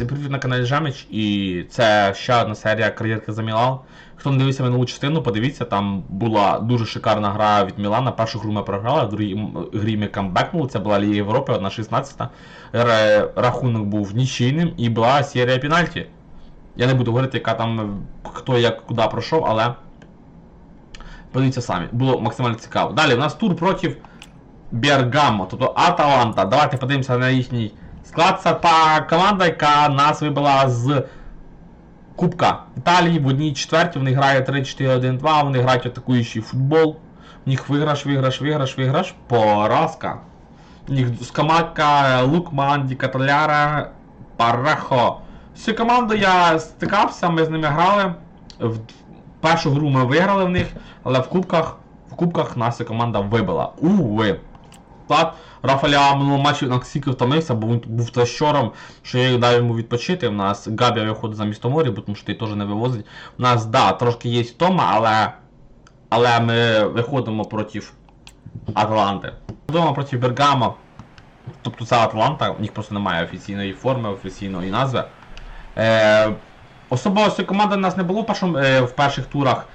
Всім привіт на каналі Жемич, і це ще одна серія кар'єрки за Мілан. Хто не дивився минулу частину, подивіться, там була дуже шикарна гра від Мілана. Першу гру ми програли, в другій грі ми камбекнули. Це була Ліга Європи, одна 16 Ре- Рахунок був нічийним і була серія пенальті. Я не буду говорити, яка там хто як куди пройшов, але подивіться самі. Було максимально цікаво. Далі у нас тур проти Бергамо, тобто Аталанта. Давайте подивимося на їхній склад. Це та команда, яка нас вибила з Кубка Італії в одній четвертій. Вони грають 3-4-1-2, вони грають атакуючий футбол. У них виграш, виграш, виграш, виграш. Поразка. У них Скамака, Лукман, Каталяра, Парахо. З цією командою я стикався, ми з ними грали. В першу гру ми виграли в них, але в кубках, в кубках нас команда вибила. Уви. Так, Рафаля в минулому матчі настільки втомився, бо він був тащором, що я дав йому відпочити. У нас Габія виходить замість Томорі, бо тому що той теж не вивозить. У нас, да, трошки є втома, але, але ми виходимо проти Атланти. Виходимо проти Бергамо. Тобто це Атланта, у них просто немає офіційної форми, офіційної назви. Е, особливо команди у нас не було в, е, перших турах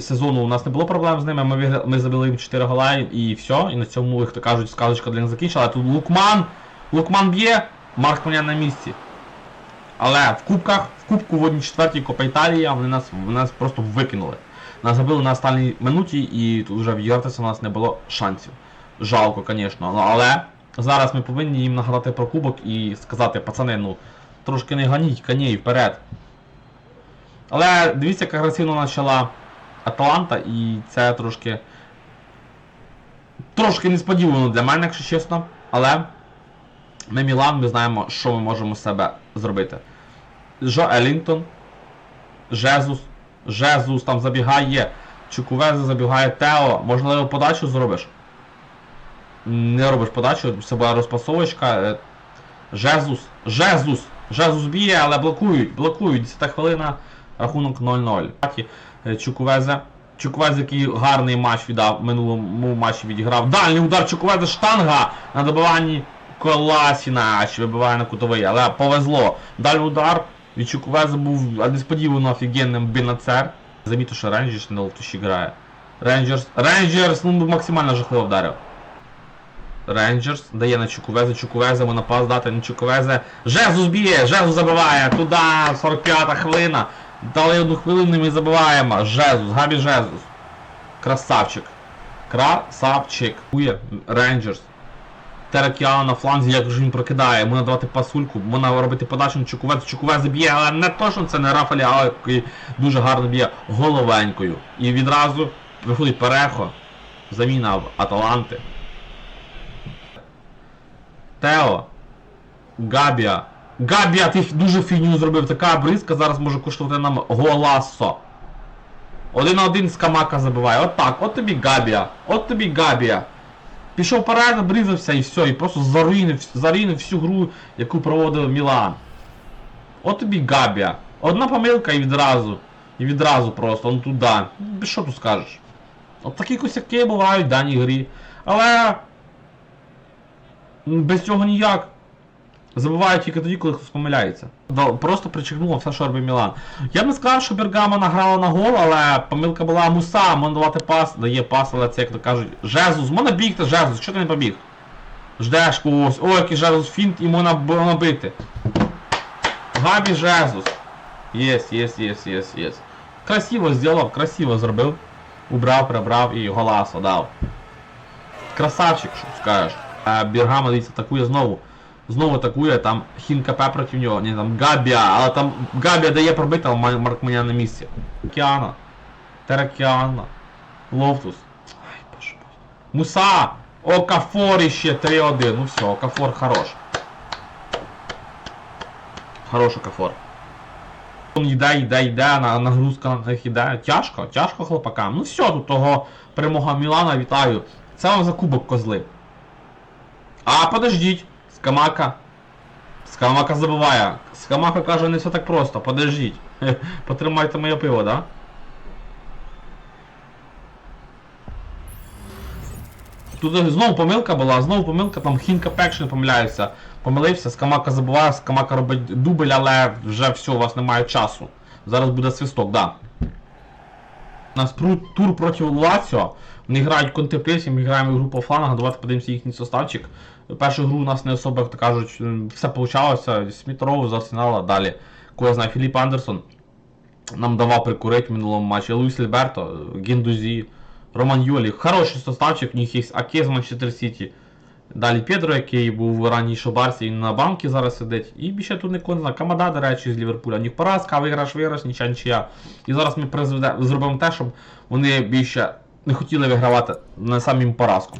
сезону. У нас не було проблем з ними. Ми, ми забили їм 4 гола і все. І на цьому, як то кажуть, сказочка для них закінчила. А тут Лукман. Лукман б'є, Марк Маня на місці. Але в кубках, в кубку в одній четвертій Копа Італія вони нас, нас просто викинули. Нас забили на останній минуті і тут вже в у нас не було шансів. Жалко, звісно. Ну, але зараз ми повинні їм нагадати про кубок і сказати, пацани, ну, трошки не ганіть коней вперед. Але дивіться, як агресивно почала Аталанта, і це трошки. Трошки несподівано для мене, якщо чесно. Але ми Мілан, ми знаємо, що ми можемо з себе зробити. Жо Елінгтон, Жезус, Жезус там забігає, Чукувезе забігає Тео, можливо, подачу зробиш. Не робиш подачу, це була розпасовочка. Е, Жезус, Жезус, Жезус б'є, але блокують, блокують. 10 хвилина, рахунок 0-0. Е, Чукувезе. Чукувезе, який гарний матч віддав, минулому матчі відіграв. Дальній удар Чукувезе штанга на добиванні Коласіна, що вибиває на кутовий, але повезло. Дальній удар від Чукувезе був несподівано офігенним Бінацер. Замітив, що Рейнджерс на ловтуші грає. Рейнджерс. Рейнджерс, ну максимально жахливо вдарив. Рейнджерс дає на Чукувезе, Чукувезе, монопас дати на Чукувезе. Жезус б'є, Жезус забиває, туди, 45-та хвилина. Дали одну хвилину і ми забиваємо. Жезус, Габі Жезус. Красавчик. Красавчик. Ує, Рейнджерс. Теракіана на фланзі, як же він прокидає, можна давати пасульку, можна робити подачу на Чукувезе, Чукувезе б'є, але не точно це не Рафалі, але який дуже гарно б'є головенькою. І відразу виходить Перехо. Заміна в Аталанти. Тео. Габія. Габія, ти дуже фігню зробив. Така бризка зараз може коштувати нам голасо. Один на один з Камака забиває. От так, от тобі Габія. От тобі Габія. Пішов вперед, бризався і все, і просто заруїнив, заруїнив всю гру, яку проводив Мілан. От тобі Габія. Одна помилка і відразу. І відразу просто, ну туди. Що тут скажеш? От такі косяки бувають в даній грі. Але без цього ніяк. Забувають тільки тоді, коли хтось помиляється. Просто причекнуло все, що робив Мілан. Я б не сказав, що Бергамо награла на гол, але помилка була Муса, можна давати пас, дає пас, але це як то кажуть. Жезус, можна бігти, Жезус, що ти не побіг? Ждеш когось, о, який Жезус фінт і можна бити. Габі Жезус. Єс, єс, єс, єс, єс. Красиво зробив, красиво зробив. Убрав, прибрав і голасо дав. Красавчик, що скажеш. А Біргама, дивіться, атакує знову. Знову атакує, там Хінкапе проти нього, ні, там Габія, але там Габія дає пробити, але Ма- Марк Маня на місці. Океана. Теракіана. Лофтус. Ай, боже. Муса! Окафор іще 3-1. Ну все, Окафор хорош. Хорош Окафор. Он йде, йде, йде, на, нагрузка на них йде. Тяжко, тяжко хлопакам. Ну все, тут того перемога Мілана, вітаю. Це вам за кубок козли. А, подождіть. Скамака. Скамака забуває. Скамака каже, не все так просто. Подождіть. Потримайте моє пиво, да? Тут знову помилка була, знову помилка, там Хінка Пекш не помиляється. Помилився, Скамака забуває, Скамака робить дубль, але вже все, у вас немає часу. Зараз буде свисток, да. У нас тур проти Лаціо. Вони грають контеплівці, ми граємо в гру по давайте подивимося їхній составчик. Першу гру у нас не особо, як то кажуть, все получалося. Сміт Роуз, Арсенала, далі. Кого я знаю, Філіп Андерсон нам давав прикурити в минулому матчі. Луїс Ліберто, Гендузі, Роман Йолі. Хороший составчик, у них є Аке з Манчестер Сіті. Далі Педро, який був раніше в Барсі, він на банки зараз сидить. І більше тут нікого не знаю. Камада, до речі, з Ліверпуля. У них поразка, виграш, виграш, нічия, нічия. І зараз ми призведе- зробимо те, щоб вони більше не хотіли вигравати на самім поразку.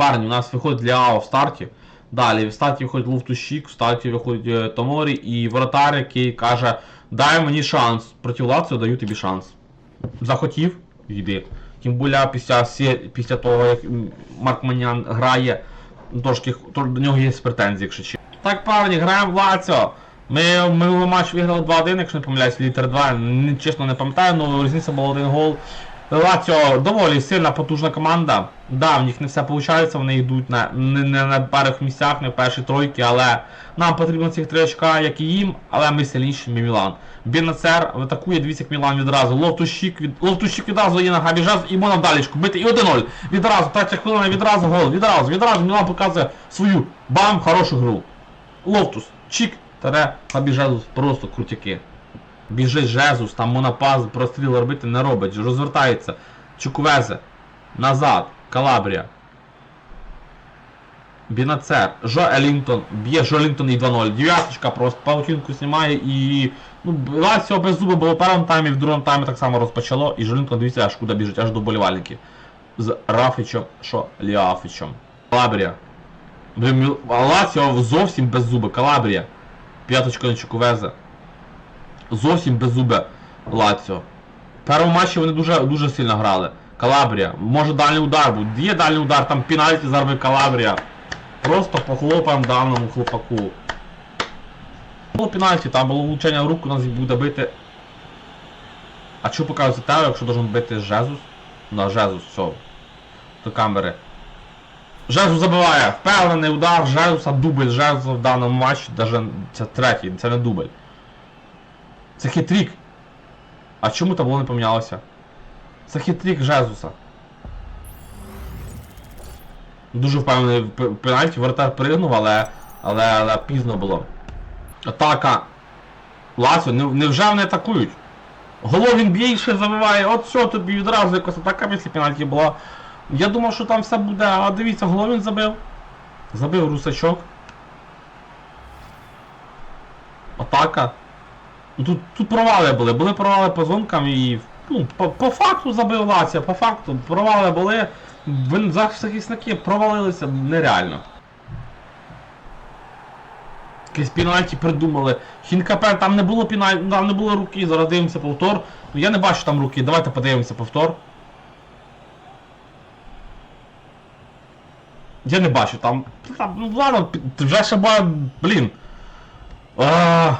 Парні, у нас виходить Ляо в старті. Далі в старті виходить Луфтущик, в старті виходить е, Томорі і воротар, який каже, дай мені шанс. Проти Лаціо даю тобі шанс. Захотів, йди. Тим більше після, після того, як Марк Манян грає, трошки до нього є претензії, якщо чесно. Так, парні, граємо в Лаціо. Ми минулий матч виграли 2-1, якщо не помиляюсь, літер 2. Чесно не пам'ятаю, але різниця була один гол. Лаціо доволі сильна, потужна команда. Да, в них не все виходить, вони йдуть на, не, не на перших місцях, не в першій тройці, але нам потрібно цих три очка, як і їм, але ми сильніші, ми Мілан. Бенацер атакує, дивіться, як Мілан відразу. Ловтущик, від... Ловтущик відразу є на габіжаз і можна вдалічку бити. І 1-0. Відразу, третя хвилина, відразу гол, відразу, відразу Мілан показує свою бам, хорошу гру. Лофтус, чик, таре, Хабіжезус, просто крутяки. Біжить Жезус, там монопаз, простріл робити не робить, розвертається. Чуквезе. Назад. Калабрія. Бінацер. Жо Елінтон. Б'є Жо Елінтон і 2-0. Дев'яточка просто паутинку знімає і. Ну, Лаціо без зуби було в першому таймі, в другому таймі так само розпочало. І Жо Елінтон, дивіться, аж куди біжить, аж до болівальників. З Рафічем, що Ліафічем. Калабрія. Блін, Лаціо зовсім без зуби. Калабрія. П'яточка на Чуквезе. Зовсім без зуби Лаціо. В першому матчі вони дуже, дуже сильно грали. Калабрія. Може дальній удар був. Є дальній удар, там пенальті заробив Калабрія. Просто похлопаємо даному хлопаку. Було пенальті, там було влучення в руку, нас буде бити. А що показує тебе, якщо должен бити Жезус? На Жезус, все. До камери. Жезус забиває. Впевнений удар Жезуса, дубль Жезуса в даному матчі, даже це третій, це не дубль. Це хитрік. А чому табло не помінялося? Це хитрік Жезуса. Дуже впевнений пенальті, воротар пригнув, але, але, але пізно було. Атака. Ласо, не, невже вони атакують? Головін більше забиває, от що тобі відразу якось атака після пенальті була. Я думав, що там все буде, а дивіться, Головін забив. Забив русачок. Атака. Ну, Тут, тут провали були, були провали по зонкам і ну, по, по факту забив Лація, по факту провали були. Захисники провалилися нереально. Якісь пенальті придумали. Хінкапен, там не було пенальті, там не було руки, зараз дивимося повтор. Ну я не бачу там руки, давайте подивимося повтор. Я не бачу там. там ну ладно, вже ще була, блін. А,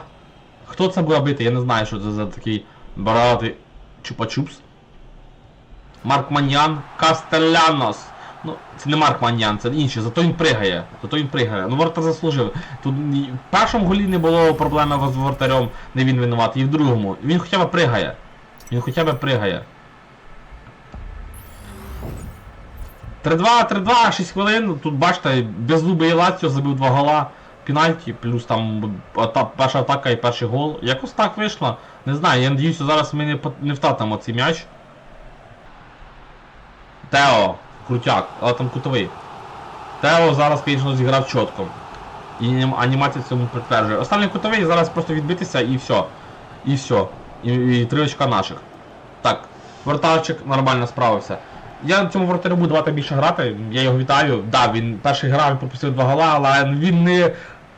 хто це буде бити? Я не знаю, що це за такий бородатий чупа-чупс. Марк Маньян, Кастелянос. Ну, це не Марк Маньян, це інший, зато він пригає. Зато він пригає. Ну вартар заслужив. Тут в першому голі не було проблеми з вратарем, не він винуватий, і в другому. Він хоча б пригає. Він хоча б пригає. 3-2, 3-2, 6 хвилин. Тут бачите, беззубий Лаціо забив два гола. Пенальті, плюс там ата- перша атака і перший гол. Якось так вийшло. Не знаю, я надіюся, зараз ми не, не втратимо цей м'яч. Тео, крутяк, але там кутовий. Тео зараз, звісно, зіграв чітко. І анім- анімація цьому підтверджує. Останній кутовий зараз просто відбитися і все. І все. І, і три очка наших. Так, вратарчик нормально справився. Я на цьому вратарю буду давати більше грати, я його вітаю. Да, він перший грав, пропустив два гола, але він не,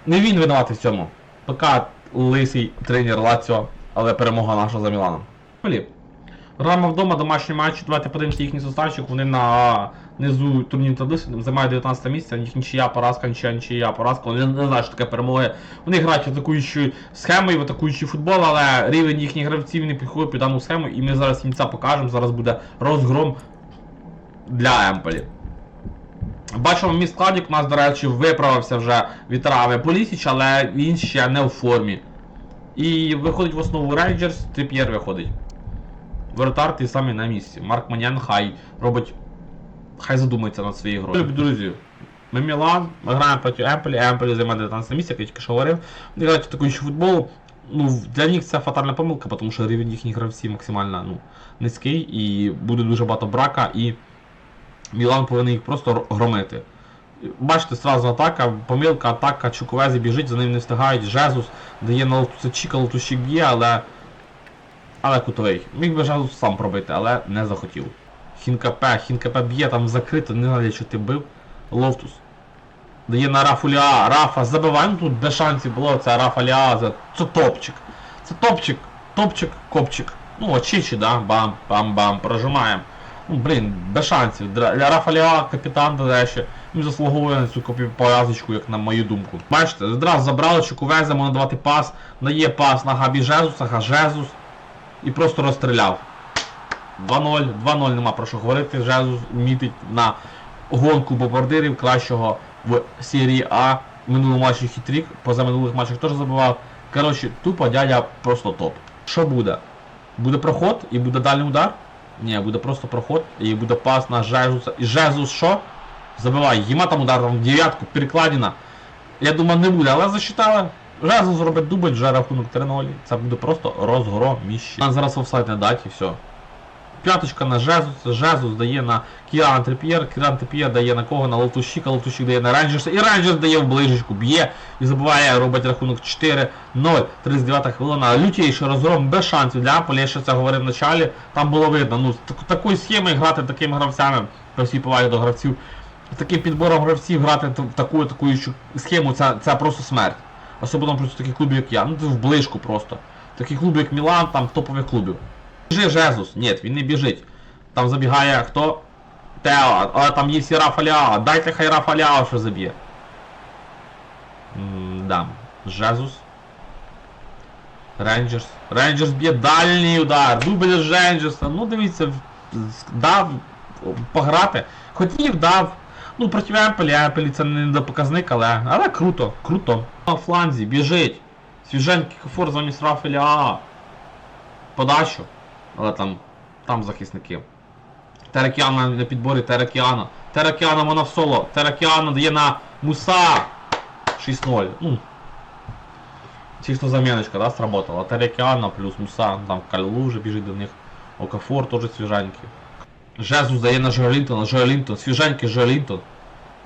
не він винуватий в цьому. Поки лисий тренер Лаціо, але перемога наша за Міланом. Граємо вдома, домашній матч, давайте подивимося їхній составчик, вони на низу турнірної таблиці займають 19 місце, у них нічия поразка, нічия, нічия поразка, вони не знають, що таке перемоги. Вони грають схему і в атакуючий футбол, але рівень їхніх гравців не підходить під дану схему, і ми зараз їм це покажемо, зараз буде розгром для Емполі. Бачимо, мій складик у нас, до речі, виправився вже від трави Полісіч, але він ще не в формі. І виходить в основу Рейнджерс, Трип'єр виходить. Воротар той самий на місці. Марк Манян хай робить. Хай задумається над своєю грою. Друзі, ми Мілан, ми граємо проти Емполі, Емполі займає 19 місце, як я тільки що говорив. Вони грають такий футбол. Ну, для них це фатальна помилка, тому що рівень їхніх гравців максимально ну, низький і буде дуже багато брака, і Мілан повинен їх просто громити. Бачите, сразу атака, помилка, атака, Чукувезі біжить, за ним не встигають, Жезус дає на Лотуса Чіка, Лотусчик б'є, але. Але кутовий. Міг би Жезус сам пробити, але не захотів. Хінкапе, Хінкапе б'є, там закрито, не знаю, що ти бив. Лофтус. Дає на Рафу Ліа. Рафа забиває, ну тут без шансів було, це Рафа Ліа, це, топчик. Це топчик, топчик, копчик. Ну, очічі, да, бам, бам, бам, прожимаємо. Ну, блін, без шансів. Для для Рафа Ліа, капітан, до речі, він заслуговує на цю копі- пов'язочку, як на мою думку. Бачите, одразу забрали Чукувеза, можна давати пас, дає пас на Габі Жезуса, Га Жезус і просто розстріляв. 2-0, 2-0 нема про що говорити. Жезус мітить на гонку бомбардирів кращого в серії А. В минулому матчі хитрік, поза минулих матчах теж забивав. Коротше, тупо дядя просто топ. Що буде? Буде проход і буде дальній удар? Ні, буде просто проход і буде пас на Жезуса. І Жезус що? Забиває. Їма там удар в дев'ятку, перекладина. Я думаю, не буде, але засчитали. Жезус зробить дубль, вже рахунок 3-0. Це буде просто розгроміще. Нам зараз офсайд не дать і все. П'яточка на Жезус, Жезус дає на Кіан Трип'єр, Кіан Трип'єр дає на кого? На Лотущика, Лотущик дає на Рейнджерса, і Рейнджерс дає в ближечку, б'є і забуває, робить рахунок 4-0, 39 хвилина. Лютіший розгром без шансів для Аполі, я ще це говорив в началі, там було видно, ну, так- такою схемою грати такими гравцями, при всій повагі до гравців, таким підбором гравців грати т- таку таку схему, це, це просто смерть. Особливо проти таких клубів, як я. Ну в ближку просто. Таких клубів, як Мілан, там топових клубів. Біжи Жезус. Ні, він не біжить. Там забігає хто? Тео, але там є всі Рафаляо. Дайте хай Рафа Ляо що заб'є. Да. Жезус. Рейнджерс. Рейнджерс б'є дальній удар. Дубль Рейнджерса. Ну дивіться, дав пограти. Хотів, дав. Ну, проти Емпелі, Емпелі це не до показник, але, але круто, круто. На фланзі, біжить. Свіженький кофор замість Рафеля Аа. Подачу. Але там, там захисники. Теракіана на підборі Теракіана. Теракіана вона в соло. Теракіана дає на Муса. 6-0. Ну. Чисто заміночка, да, сработала. Теракіана плюс Муса. Там Калу вже біжить до них. Окафор теж свіженький. Жезус дає на Жолінтона, Жолінтон, свіженький Жолінтон.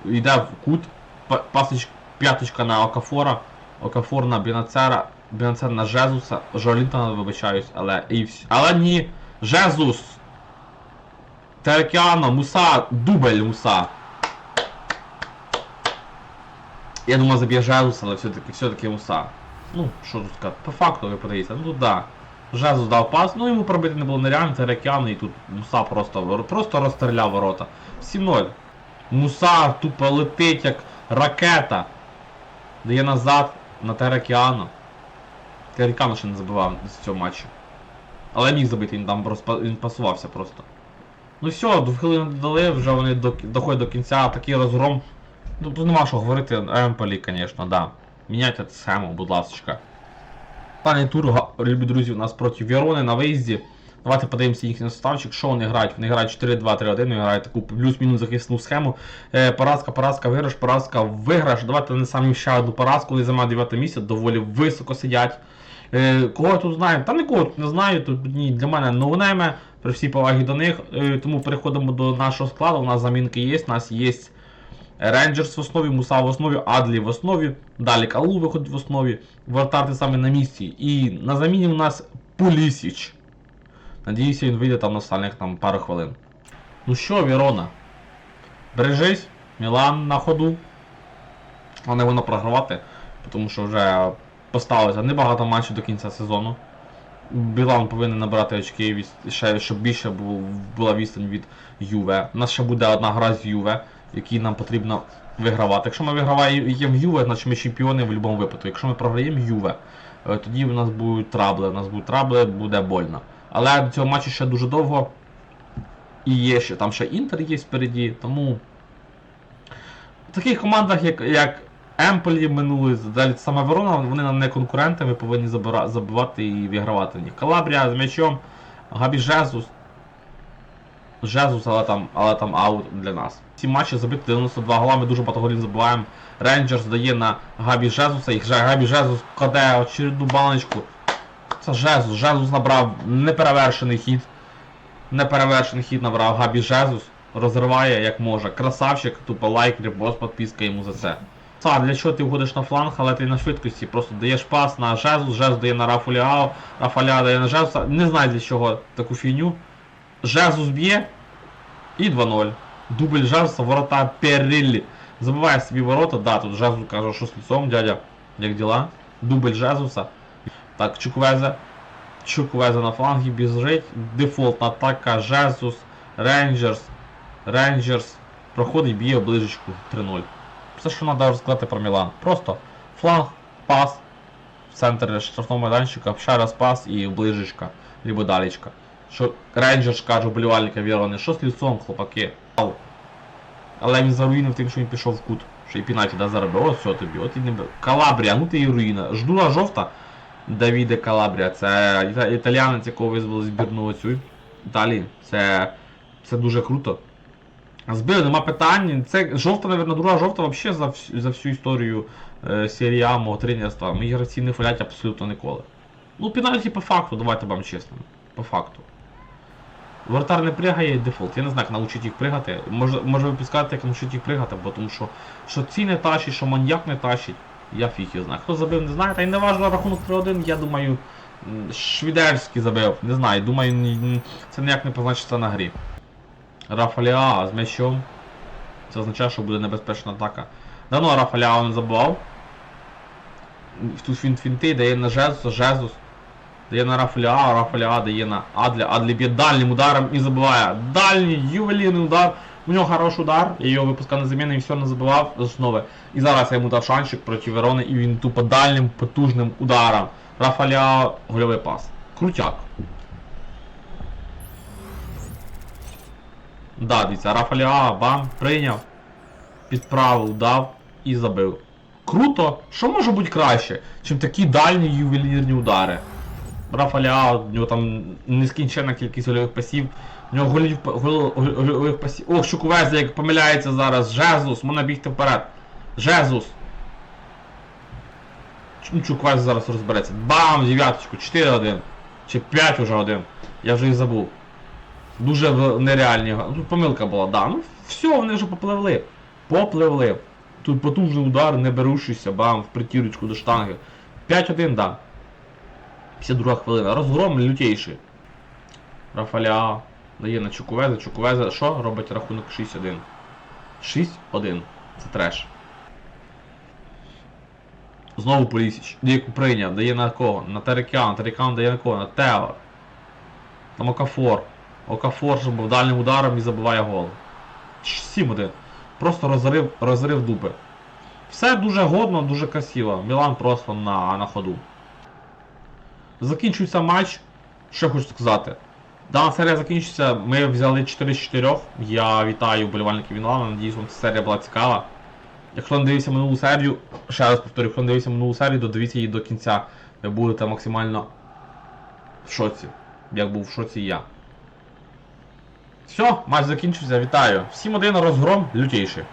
Йде в кут, па- пасич, п'яточка на Окафора, Окафор на Бінацера, Бінацер на Жезуса, Жолінтона вибачаюсь, але і вс... Але ні, Жезус! Терекіано, Муса, дубль Муса. Я думаю, заб'є Жезус, але все-таки все-таки Муса. Ну, що тут сказати, по факту ви подається, ну тут да. Жезус дав пас, ну йому пробити не було нереально, Терекіано і тут Муса просто, просто розстріляв ворота. 7-0. Муса тупо летить як ракета. Дає назад на Терекіано. Терекіано ще не забивав з цього матчу. Але міг забити, він там розпа... він пасувався просто. Ну все, до хвилини додали, вже вони до... доходять до кінця, такий розгром. Ну тут нема що говорити, Емполі, звісно, да. Міняйте схему, будь ласка. Останній тур, любі друзі, у нас проти Вірони на виїзді. Давайте подивимося їхній составчик, що вони грають. Вони грають 4-2-3-1, вони грають таку плюс-мінус захисну схему. Е, поразка, поразка, виграш, поразка, виграш. Давайте не самі ще одну поразку, вони займають 9 місце, доволі високо сидять. Е, кого тут знаю? Та нікого тут не знаю, тут ні, для мене ноунейми, при всій повагі до них. Е, тому переходимо до нашого складу. У нас замінки є, у нас є Рейнджерс в основі, Муса в основі, Адлі в основі, далі Калу виходить в основі, Вартарти саме на місці. І на заміні у нас Пулісіч. Надіюся, він вийде там на останніх там пару хвилин. Ну що, Вірона? Бережись, Мілан на ходу. Але воно програвати, тому що вже поставилося небагато матчів до кінця сезону. Білан повинен набирати очки, ще, щоб більше була відстань від Юве. У нас ще буде одна гра з Юве, якій нам потрібно вигравати. Якщо ми виграємо Юве, значить ми чемпіони в будь-якому випадку. Якщо ми програємо Юве, е, тоді в нас будуть трабли, у нас будуть трабли, буде больно. Але до цього матчу ще дуже довго. І є ще там ще Інтер є спереді, тому в таких командах, як, як Емполі минулий, далі саме Верона, вони нам не конкуренти, ми повинні забира- забивати і вигравати в них. Калабрія з м'ячом, Габі Жезус. Жезус, але там, але там аут для нас. Ці матчі забити 92 гола, ми дуже багато голів забиваємо. Рейнджерс дає на Габі Жезуса, і Габі Жезус кладе очередну баночку. Це Жезус. Жезус набрав неперевершений хід. Неперевершений хід набрав Габі Жезус. Розриває як може. Красавчик, тупо лайк, репост, підписка йому за це. Са, для чого ти входиш на фланг, але ти на швидкості просто даєш пас на Жезус, Жезус дає на Рафуліао, Рафаля дає на Жезуса. Не знаю для чого таку фігню. Жезус б'є і 2-0. Дубль Жезуса, ворота Перриллі. Забиває собі ворота, да, тут Жезус каже, що з лицом, дядя, як діла? Дубль Жезуса. Так, Чуквезе. Чуквезе на флангі біжить. Дефолтна атака, Жезус, Рейнджерс. Рейнджерс. Проходить, б'є ближечку 3-0. Все, що треба розказати про Мілан. Просто фланг, пас, в центр штрафного майданчика, ще раз пас і ближечка, либо далечка. Що Рейнджерс каже вболівальника Вірони, що з лісом, хлопаки? Але він заруїнив тим, що він пішов в кут. Що і пінаті да заробив. Ось все тобі. От і не Калабрія, ну ти і руїна. Ждула жовта. Давіде Калабрія. Це іта- італіянець, якого визвали збірну цю Італії. Це, це дуже круто. Збили, нема питань. Це жовта, мабуть, друга жовта взагалі за, вс- за всю історію е, серії А мого тренерства. Мої гравці не фалять абсолютно ніколи. Ну, пенальті по факту, давайте вам чесно. По факту. Вратар не пригає дефолт. Я не знаю, як навчить їх пригати. Може, може ви підскажете, як навчить їх пригати, бо тому що, що ці не тащить, що маньяк не тащить, я фіг його знаю. Хто забив, не знаю. Та й не важливо рахунок 3-1, я думаю, Швідерський забив. Не знаю, думаю, це ніяк не позначиться на грі. Рафаліа з м'ячом. Це означає, що буде небезпечна атака. Давно Рафаляо не забував. Тут фінт фінти дає на Жезуса, Жезус. Дає на Рафаляа, Рафаляа дає на Адля. Адлі дальнім ударом і забиває. Дальній ювелірний удар. У нього хороший удар, я його випускав на заміну і все не забивав з основи. І зараз я йому дав шанчик проти Верони і він тупо дальнім потужним ударом. Рафаляо гольовий пас. Крутяк. Да, дивіться, Рафаляа бам, прийняв, підправив, дав і забив. Круто! Що може бути краще, чим такі дальні ювелірні удари? Рафаляа, у нього там нескінченна кількість гольових пасів. У нього голів, гол- гол- гольових пасів. Ох, Шукувеза, як помиляється зараз. Жезус, можна бігти вперед. Жезус. Ну, Чуквезе зараз розбереться. Бам! Дев'яточку, 4-1. Чи 5 уже 1. Я вже і забув. Дуже нереальні. Тут помилка була, да. Ну все, вони вже попливли. Попливли. Тут потужний удар, не берущийся, бам, в притірочку до штанги. 5-1, да. 52 хвилина. Розгром лютейший. Рафаля дає на Чукувеза. Чукувеза що? Робить рахунок 6-1. 6-1. Це треш. Знову Полісіч. Яку прийняв, дає на кого? На Терекян. Терекян дає на кого? На Тео. Там Окафор. Окафор, був дальним ударом і забиває гол. 7-1. Просто розрив, розрив дуби. Все дуже годно, дуже красиво. Мілан просто на, на ходу. Закінчується матч. Що хочу сказати. Дана серія закінчиться. Ми взяли 4 з 4. Я вітаю вболівальників Мілана. Надіюсь, вам ця серія була цікава. Якщо не дивився минулу серію, ще раз повторю, якщо не дивився минулу серію, додивіться її до кінця. Ви будете максимально в шоці. Як був в шоці я. Все, матч закінчився, вітаю. 7-1 розгром лютейший.